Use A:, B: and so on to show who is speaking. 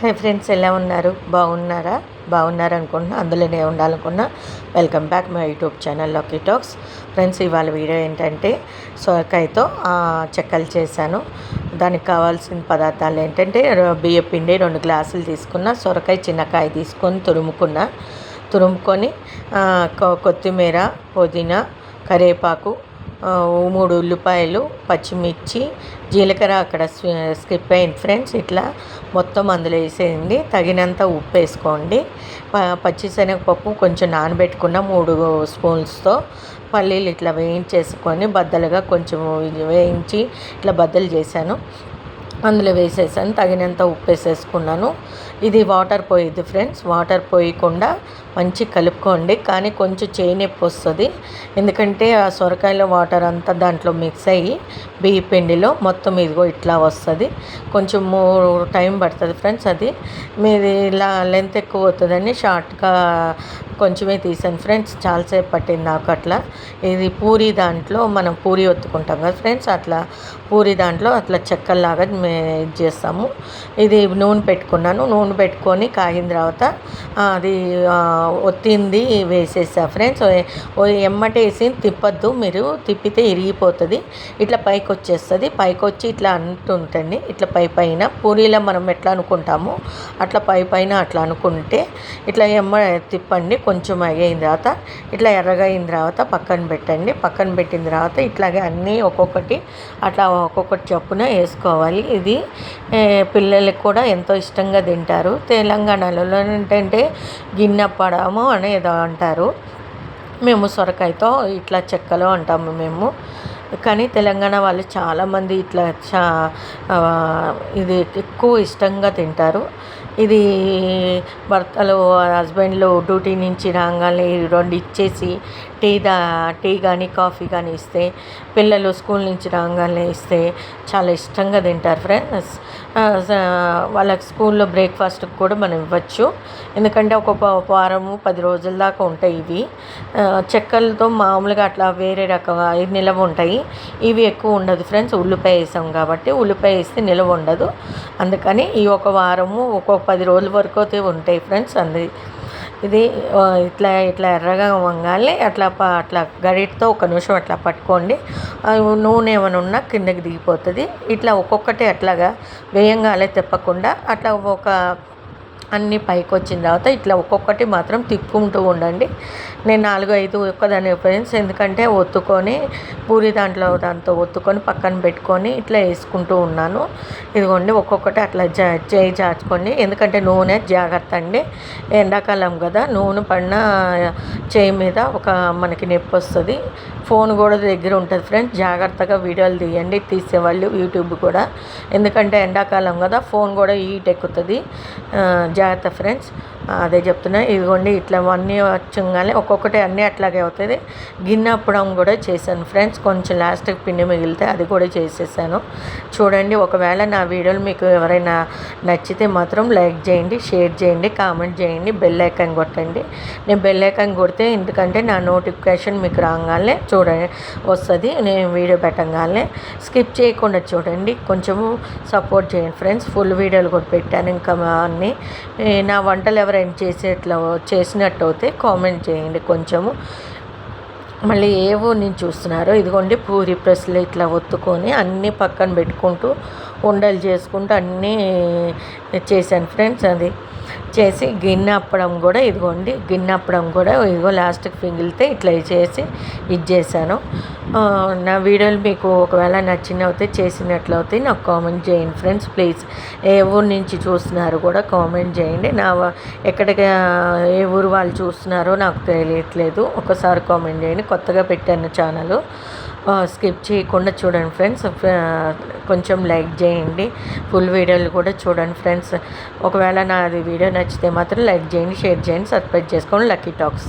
A: Hi friends ఎలా ఉన్నారు? బాగున్నారా? బాగున్నారు అనుకుంటున్నా. అందులోనే ఉండాలనుకున్నా. Welcome back my YouTube channel lucky talks. Friends ఇవాళ వీడియో ఏంటంటే సొరకాయతో చెక్కలు చేశాను. దానికి కావాల్సిన పదార్థాలు ఏంటంటే బియ్య పిండి రెండు గ్లాసులు తీసుకున్న సొరకాయ చిన్నకాయ తీసుకొని తురుముకున్న. తురుముకొని కొత్తిమీర పుదీనా కరివేపాకు మూడు ఉల్లిపాయలు పచ్చిమిర్చి జీలకర్ర అక్కడ స్కిప్ అయింది ఫ్రెండ్స్. ఇట్లా మొత్తం అందులో వేసేయండి. తగినంత ఉప్పు వేసుకోండి. పచ్చిశనగపప్పు కొంచెం నానబెట్టుకున్న మూడు స్పూన్స్తో పల్లీలు ఇట్లా వేయించేసుకొని బద్దలుగా కొంచెం వేయించి ఇట్లా బద్దలు చేశాను. అందులో వేసేసాను తగినంత ఉప్పు వేసేసుకున్నాను. ఇది వాటర్ పోయిద్ది ఫ్రెండ్స్ వాటర్ పోయకుండా మంచి కలుపుకోండి. కానీ కొంచెం చేయి నొప్పి వస్తుంది. ఎందుకంటే ఆ సొరకాయలో వాటర్ అంతా దాంట్లో మిక్స్ అయ్యి బియ్య పిండిలో మొత్తం ఇదిగో ఇట్లా వస్తుంది. కొంచెం టైం పడుతుంది ఫ్రెండ్స్ అది. మీది ఇలా లెంత్ ఎక్కువ అవుతుందని షార్ట్గా కొంచెమే తీసాను ఫ్రెండ్స్. చాలాసేపు పట్టింది నాకు అట్లా. ఇది పూరి దాంట్లో మనం పూరి ఒత్తుకుంటాం కదా ఫ్రెండ్స్ అట్లా పూరి దాంట్లో అట్లా చెక్కల్లాగా ఇది చేస్తాము. ఇది నూనె పెట్టుకున్నాను. నూనె పెట్టుకొని కాగిన తర్వాత అది ఒత్తింది వేసేసా ఫ్రెండ్స్. ఎమ్మటేసి తిప్పద్దు. మీరు తిప్పితే ఇరిగిపోతుంది. ఇట్లా పైకి వచ్చేస్తుంది పైకి వచ్చి ఇట్లా అంటుంటండి. ఇట్లా పై పైన పూరీలో మనం ఎట్లా అనుకుంటామో అట్లా పై పైన అట్లా అనుకుంటే ఇట్లా ఎమ్మ తిప్పండి. కొంచెం అయిన తర్వాత ఇట్లా ఎర్రగా అయిన తర్వాత పక్కన పెట్టండి. పక్కన పెట్టిన తర్వాత ఇట్లాగే అన్నీ ఒక్కొక్కటి అట్లా ఒక్కొక్కటి చొప్పున వేసుకోవాలి. ఇది. పిల్లలకి కూడా ఎంతో ఇష్టంగా తింటారు. తెలంగాణలో ఏంటంటే గిన్నె పడము అనేది అంటారు. మేము సొరకాయతో ఇట్లా చెక్కలో అంటాము మేము. కానీ తెలంగాణ వాళ్ళు చాలామంది ఇట్లా చా ఇది ఎక్కువ ఇష్టంగా తింటారు. ఇది భర్తలు హస్బెండ్లు డ్యూటీ నుంచి రాగానే రెండు ఇచ్చేసి టీ దా టీ కానీ కాఫీ కానీ ఇస్తే పిల్లలు స్కూల్ నుంచి రాగానే ఇస్తే చాలా ఇష్టంగా తింటారు ఫ్రెండ్స్. వాళ్ళకి స్కూల్లో బ్రేక్ఫాస్ట్కి కూడా మనం ఇవ్వచ్చు. ఎందుకంటే ఒక వారము పది రోజుల దాకా ఉంటాయి ఇవి. చెక్కలతో మామూలుగా అట్లా వేరే రకంగా నిలవ ఉంటాయి. ఇవి ఎక్కువ ఉండదు ఫ్రెండ్స్. ఉల్లిపాయ వేసాం కాబట్టి ఉల్లిపాయ వేస్తే నిలవ ఉండదు. అందుకని ఈ ఒక వారము ఒక్కొక్క పది రోజుల వరకు అయితే ఉంటాయి ఫ్రెండ్స్. అంది ఇది ఇట్లా ఇట్లా ఎర్రగా వంగాలి. అట్లా అట్లా గరిటతో ఒక నిమిషం అట్లా పట్టుకోండి. నూనె ఏమైనా ఉన్నా కిందకి దిగిపోతుంది. ఇట్లా ఒక్కొక్కటి అట్లాగా వేయంగాలే తిప్పకుండా అట్లా ఒక అన్నీ పైకి వచ్చిన తర్వాత ఇట్లా ఒక్కొక్కటి మాత్రం తిప్పుకుంటూ ఉండండి. నేను నాలుగు ఐదు ఒక్కదాన్ని ఫ్రెండ్స్ ఎందుకంటే ఒత్తుకొని పూరి దాంట్లో దాంతో ఒత్తుకొని పక్కన పెట్టుకొని ఇట్లా వేసుకుంటూ ఉన్నాను. ఇదిగోండి ఒక్కొక్కటి అట్లా జా చేయి చాచుకోండి ఎందుకంటే నూనె జాగ్రత్త అండి. ఎండాకాలం కదా నూనె పడిన చేయి మీద ఒక మనకి నొప్పి వస్తుంది. ఫోన్ కూడా దగ్గర ఉంటుంది ఫ్రెండ్స్. జాగ్రత్తగా వీడియోలు తీయండి తీసేవాళ్ళు యూట్యూబ్ కూడా. ఎందుకంటే ఎండాకాలం కదా ఫోన్ కూడా హీట్ ఎక్కుతుంది. జాగ్రత్త ఫ్రెండ్స్. అదే చెప్తున్నా. ఇదిగోండి ఇట్లా అన్నీ వచ్చంగానే ఒక్కొక్కటి అన్నీ అట్లాగే అవుతుంది. గిన్నె అప్పడం కూడా చేశాను ఫ్రెండ్స్. కొంచెం లాస్ట్కి పిండి మిగిలితే అది కూడా చేసేసాను. చూడండి ఒకవేళ నా వీడియోలు మీకు ఎవరైనా నచ్చితే మాత్రం లైక్ చేయండి షేర్ చేయండి కామెంట్ చేయండి బెల్ ఐకాన్ కొట్టండి. నేను బెల్ ఐకాన్ కొడితే ఎందుకంటే నా నోటిఫికేషన్ మీకు రాగానే చూడండి వస్తుంది. నేను వీడియో పెట్టగానే స్కిప్ చేయకుండా చూడండి. కొంచెము సపోర్ట్ చేయండి ఫ్రెండ్స్. ఫుల్ వీడియోలు కూడా పెట్టాను. ఇంకా అన్నీ నా వంటలు ఎవరైనా చేసేట్లా చేసినట్టు అయితే కామెంట్ చేయండి కొంచెము. మళ్ళీ ఏవో నేను చూస్తున్నారో ఇదిగోండి పూరి ప్రెస్లు ఇట్లా ఒత్తుకొని అన్నీ పక్కన పెట్టుకుంటూ ఉండలు చేసుకుంటూ అన్నీ చేశాను ఫ్రెండ్స్ అది. చేసి గిన్నె అప్పడం కూడా ఇదిగోండి గిన్నె అప్పడం కూడా ఇదిగో లాస్ట్కి పిగిలితే ఇట్లా చేసి ఇది చేశాను. నా వీడియోలు మీకు ఒకవేళ నచ్చినవుతే చేసినట్లయితే నాకు కామెంట్ చేయండి ఫ్రెండ్స్ ప్లీజ్. ఏ ఊరు నుంచి చూస్తున్నారు కూడా కామెంట్ చేయండి. నా ఎక్కడికి ఏ ఊరు వాళ్ళు చూస్తున్నారో నాకు తెలియట్లేదు. ఒకసారి కామెంట్ చేయండి. కొత్తగా పెట్టాను ఛానల్. స్కిప్ చేయకుండా చూడండి ఫ్రెండ్స్. కొంచెం లైక్ చేయండి. ఫుల్ వీడియోలు కూడా చూడండి ఫ్రెండ్స్. ఒకవేళ నాది వీడియో నచ్చితే మాత్రం లైక్ చేయండి షేర్ చేయండి సబ్స్క్రైబ్ చేసుకోండి. Lucky talks.